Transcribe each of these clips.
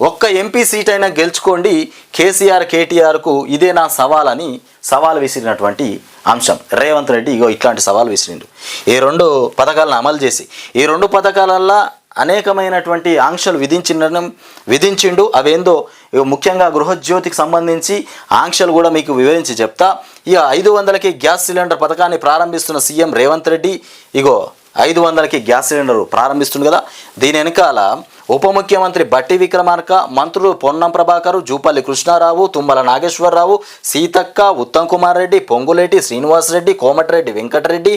ఒక్క MP seat అయినా గెలుచుకోండి కేసీఆర్ కేటీఆర్కు ఇదే నా సవాల్ అని సవాల్ విసిరినటువంటి అంశం. రేవంత్ రెడ్డి ఇగో ఇట్లాంటి సవాల్ విసిరిండు ఈ రెండు పథకాలను అమలు చేసి ఈ రెండు పథకాలల్లో అనేకమైనటువంటి ఆంక్షలు విధించిన విధించిండు. అవేందో ముఖ్యంగా గృహజ్యోతికి సంబంధించి ఆంక్షలు కూడా మీకు వివరించి చెప్తా. ఇక ఐదు వందలకి గ్యాస్ సిలిండర్ పథకాన్ని ప్రారంభిస్తున్న సీఎం రేవంత్ రెడ్డి ఇగో ఐదు వందలకి గ్యాస్ సిలిండర్ ప్రారంభిస్తుంది కదా. దీని వెనకాల ఉప ముఖ్యమంత్రి బట్టి విక్రమార్క మంత్రులు పొన్నం ప్రభాకర్ జూపల్లి కృష్ణారావు తుమ్మల నాగేశ్వరరావు సీతక్క ఉత్తమ్ కుమార్ రెడ్డి పొంగులేటి శ్రీనివాసరెడ్డి కోమటిరెడ్డి వెంకటరెడ్డి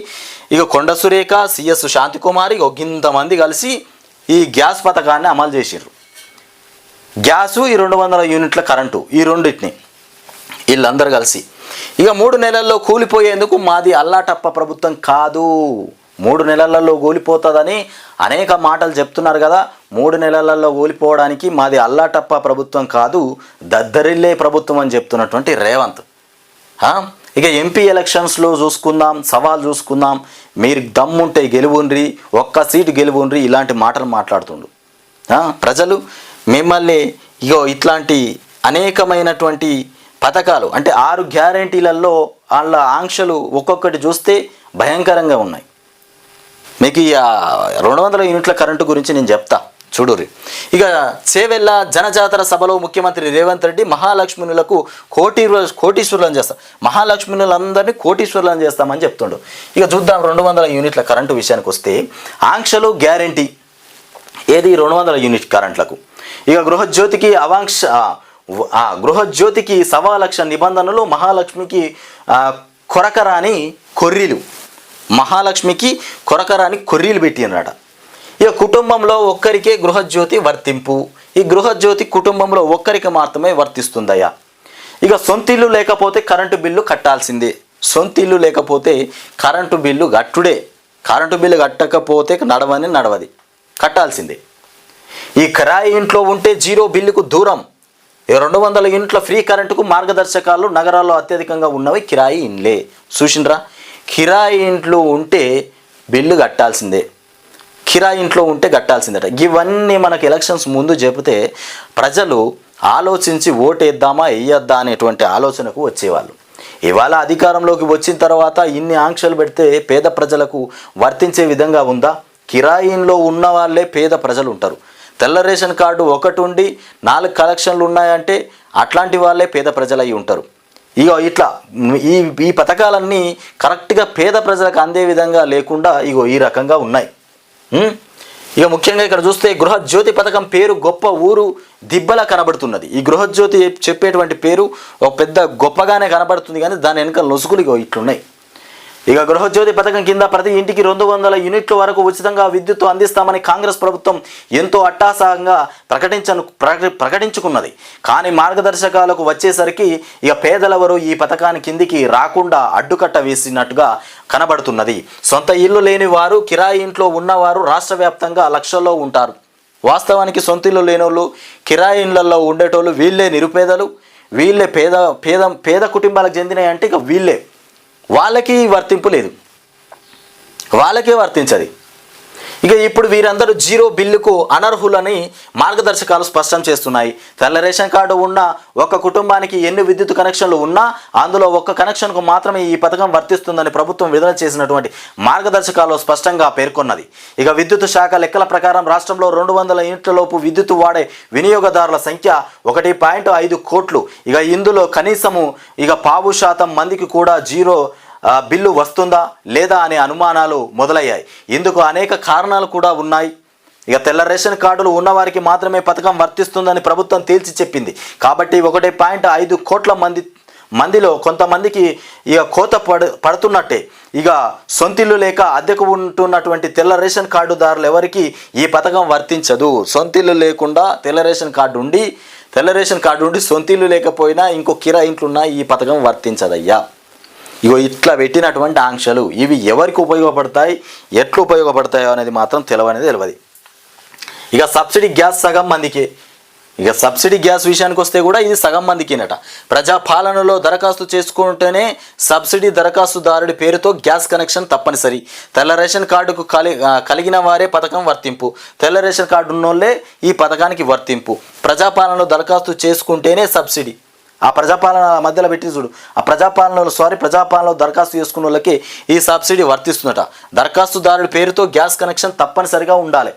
ఇక కొండ సురేఖ సిఎస్ శాంతికుమారి ఒక ఇంతమంది కలిసి ఈ గ్యాస్ పథకాన్ని అమలు చేసిర్రు. గ్యాసు ఈ రెండు వందల యూనిట్ల కరెంటు ఈ రెండింటిని వీళ్ళందరూ కలిసి. ఇక మూడు నెలల్లో కూలిపోయేందుకు మాది అల్లాటప్ప ప్రభుత్వం కాదు. మూడు నెలలలో కూలిపోతుందని అనేక మాటలు చెప్తున్నారు కదా. మూడు నెలలలో ఓలిపోవడానికి మాది అల్లాటప్ప ప్రభుత్వం కాదు దద్దరిల్లే ప్రభుత్వం అని చెప్తున్నటువంటి రేవంత్. ఇక ఎంపీ ఎలక్షన్స్లో చూసుకుందాం సవాల్ చూసుకుందాం. మీరు దమ్ముంటే గెలువుండ్రి ఒక్క సీటు గెలువుండ్రి ఇలాంటి మాటలు మాట్లాడుతుండు. ప్రజలు మిమ్మల్ని ఇగో ఇట్లాంటి అనేకమైనటువంటి పథకాలు అంటే ఆరు గ్యారంటీలలో వాళ్ళ ఆంక్షలు ఒక్కొక్కటి చూస్తే భయంకరంగా ఉన్నాయి. మీకు ఈ రెండు వందల యూనిట్ల కరెంటు గురించి నేను చెప్తా. చూడురి ఇక చేవెళ్ళ జనజాతర సభలో ముఖ్యమంత్రి రేవంత్ రెడ్డి మహాలక్ష్మినులకు కోటి కోటీశ్వరులను చేస్తా మహాలక్ష్మినులందరినీ కోటీశ్వరులను చేస్తామని చెప్తుండు. ఇక చూద్దాం రెండు వందల యూనిట్ల కరెంటు విషయానికి వస్తే ఆంక్షలు గ్యారంటీ. ఏది రెండు వందల యూనిట్ కరెంట్లకు? ఇక గృహజ్యోతికి అవాంక్ష గృహజ్యోతికి సవా లక్ష నిబంధనలు మహాలక్ష్మికి కొరకరాని కొర్రీలు. మహాలక్ష్మికి కొరకరాని కొర్రీలు పెట్టినట ఇక కుటుంబంలో ఒక్కరికే గృహజ్యోతి వర్తింపు. ఈ గృహజ్యోతి కుటుంబంలో ఒక్కరికి మాత్రమే వర్తిస్తుందయ్యా. ఇక సొంతిల్లు లేకపోతే కరెంటు బిల్లు కట్టాల్సిందే. సొంతిల్లు లేకపోతే కరెంటు బిల్లు కట్టుడే. కరెంటు బిల్లు కట్టకపోతే నడవని నడవది. కట్టాల్సిందే. ఈ కిరాయి ఇంట్లో ఉంటే జీరో బిల్లుకు దూరం. ఈ రెండు వందల యూనిట్ల ఫ్రీ కరెంటుకు మార్గదర్శకాలు నగరాల్లో అత్యధికంగా ఉన్నవి కిరాయి ఇండ్లే. చూసిండ్రా? కిరాయి ఇంట్లో ఉంటే బిల్లు కట్టాల్సిందే. కిరాయి ఇంట్లో ఉంటే కట్టాల్సిందట. ఇవన్నీ మనకు ఎలక్షన్స్ ముందు చెబితే ప్రజలు ఆలోచించి ఓటేద్దామా వేయొద్దా అనేటువంటి ఆలోచనకు వచ్చేవాళ్ళు. ఇవాళ అధికారంలోకి వచ్చిన తర్వాత ఇన్ని ఆంక్షలు పెడితే పేద ప్రజలకు వర్తించే విధంగా ఉందా? కిరాయిన్లో ఉన్న వాళ్ళే పేద ప్రజలు ఉంటారు. తెల్ల రేషన్ కార్డు ఒకటి ఉండి నాలుగు కలెక్షన్లు ఉన్నాయంటే అట్లాంటి వాళ్ళే పేద ప్రజలు అయి ఉంటారు. ఇగో ఇట్లా ఈ ఈ పథకాలన్నీ కరెక్ట్గా పేద ప్రజలకు అందే విధంగా లేకుండా ఇగో ఈ రకంగా ఉన్నాయి. ఇక ముఖ్యంగా ఇక్కడ చూస్తే గృహజ్యోతి పథకం పేరు గొప్ప ఊరు దిబ్బలా కనబడుతున్నది. ఈ గృహజ్యోతి చెప్పేటువంటి పేరు ఒక పెద్ద గొప్పగానే కనబడుతుంది కానీ దాని వెనుక లొసుగులు ఇట్లున్నాయి. ఇక గృహజ్యోతి పథకం కింద ప్రతి ఇంటికి రెండు వందల యూనిట్ల వరకు ఉచితంగా విద్యుత్తు అందిస్తామని కాంగ్రెస్ ప్రభుత్వం ఎంతో అట్టాసాహంగా ప్రకటించను ప్రక- ప్రకటించుకున్నది. కానీ మార్గదర్శకాలకు వచ్చేసరికి ఇక పేదలెవరు ఈ పథకాన్ని కిందికి రాకుండా అడ్డుకట్ట వేసినట్టుగా కనబడుతున్నది. సొంత ఇల్లు లేని వారు కిరాయి ఇంట్లో ఉన్నవారు రాష్ట్ర వ్యాప్తంగా లక్షల్లో ఉంటారు. వాస్తవానికి సొంత ఇల్లు లేనోళ్ళు కిరాయి ఇళ్ళలో ఉండేటోళ్ళు వీళ్ళే నిరుపేదలు. వీళ్ళే పేద పేద పేద కుటుంబాలకు చెందినాయి అంటే ఇక వీళ్ళే. వాళ్ళకి వర్తింపు లేదు. వాళ్ళకే వర్తించదు. ఇక ఇప్పుడు వీరందరూ జీరో బిల్లుకు అనర్హులని మార్గదర్శకాలు స్పష్టం చేస్తున్నాయి. తెల్ల రేషన్ కార్డు ఉన్న ఒక కుటుంబానికి ఎన్ని విద్యుత్ కనెక్షన్లు ఉన్నా అందులో ఒక్క కనెక్షన్కు మాత్రమే ఈ పథకం వర్తిస్తుందని ప్రభుత్వం విడుదల చేసినటువంటి మార్గదర్శకాలు స్పష్టంగా పేర్కొన్నది. ఇక విద్యుత్ శాఖ లెక్కల ప్రకారం రాష్ట్రంలో రెండు వందల యూనిట్ల లోపు విద్యుత్ వాడే వినియోగదారుల సంఖ్య ఒకటి పాయింట్ ఐదు కోట్లు. ఇక ఇందులో కనీసము ఇక పావు శాతం మందికి కూడా జీరో బిల్లు వస్తుందా లేదా అనే అనుమానాలు మొదలయ్యాయి. ఇందుకు అనేక కారణాలు కూడా ఉన్నాయి. ఇక తెల్ల రేషన్ కార్డులు ఉన్నవారికి మాత్రమే పథకం వర్తిస్తుందని ప్రభుత్వం తేల్చి చెప్పింది. కాబట్టి ఒకటి పాయింట్ ఐదు కోట్ల మంది మందిలో కొంతమందికి ఇక కోత పడు పడుతున్నట్టే. ఇక సొంతిల్లు లేక అద్దెకు ఉంటున్నటువంటి తెల్ల రేషన్ కార్డుదారులు ఎవరికి ఈ పథకం వర్తించదు. సొంతిల్లు లేకుండా తెల్ల రేషన్ కార్డు ఉండి తెల్ల రేషన్ కార్డు ఉండి సొంతిల్లు లేకపోయినా ఇంకో కిరా ఇంట్లున్నా ఈ పథకం వర్తించదయ్యా. ఇగో ఇట్లా పెట్టినటువంటి ఆంక్షలు ఇవి ఎవరికి ఉపయోగపడతాయి? ఎట్లా ఉపయోగపడతాయో అనేది మాత్రం తెలవనేది తెలియదు ఇక సబ్సిడీ గ్యాస్ సగం మందికి. ఇక సబ్సిడీ గ్యాస్ విషయానికి వస్తే కూడా ఇది సగం మందికినట. ప్రజాపాలనలో దరఖాస్తు చేసుకుంటేనే సబ్సిడీ దరఖాస్తుదారుడి పేరుతో గ్యాస్ కనెక్షన్ తప్పనిసరి. తెల్ల రేషన్ కార్డుకు కలి కలిగిన వారే పథకం వర్తింపు. తెల్ల రేషన్ కార్డు ఉన్నోళ్ళే ఈ పథకానికి వర్తింపు. ప్రజాపాలనలో దరఖాస్తు చేసుకుంటేనే సబ్సిడీ. ఆ ప్రజాపాలన మధ్యలో పెట్టి చూడు. ఆ ప్రజాపాలనలో సారీ ప్రజాపాలనలో దరఖాస్తు చేసుకున్న వాళ్ళకి ఈ సబ్సిడీ వర్తిస్తుందట. దరఖాస్తుదారుడి పేరుతో గ్యాస్ కనెక్షన్ తప్పనిసరిగా ఉండాలి.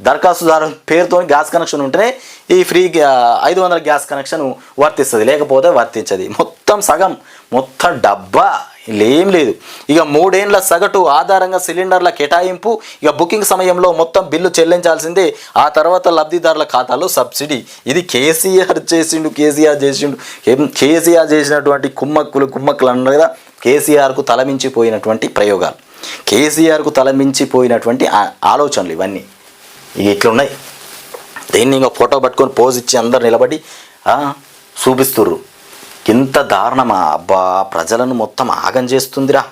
దరఖాస్తుదారు పేరుతో గ్యాస్ కనెక్షన్ ఉంటేనే ఈ ఫ్రీ గ్యా- ఐదు వందల గ్యాస్ కనెక్షన్ వర్తిస్తుంది. లేకపోతే వర్తించదు. మొత్తం సగం మొత్తం డబ్బా. ఏం లేదు. ఇక మూడేండ్ల సగటు ఆధారంగా సిలిండర్ల కేటాయింపు ఇక బుకింగ్ సమయంలో మొత్తం బిల్లు చెల్లించాల్సిందే. ఆ తర్వాత లబ్ధిదారుల ఖాతాలో సబ్సిడీ. ఇది కేసీఆర్ చేసిండు కేసీఆర్ చేసిండు. కేసీఆర్ చేసినటువంటి కుమ్మక్కులు కుమ్మక్కులు అన్నారు కదా కేసీఆర్కు తలమించిపోయినటువంటి ప్రయోగాలు. కేసీఆర్కు తలమించిపోయినటువంటి ఆ- ఆలోచనలు ఇవన్నీ. ఇక ఇట్లున్నాయి. దీన్ని ఇంకా ఫోటో పట్టుకొని పోజ్ ఇచ్చి అందరు నిలబడి చూపిస్తుర్రు. ఇంత దారుణమా? అబ్బా ప్రజలను మొత్తం ఆగం చేస్తుందిరా.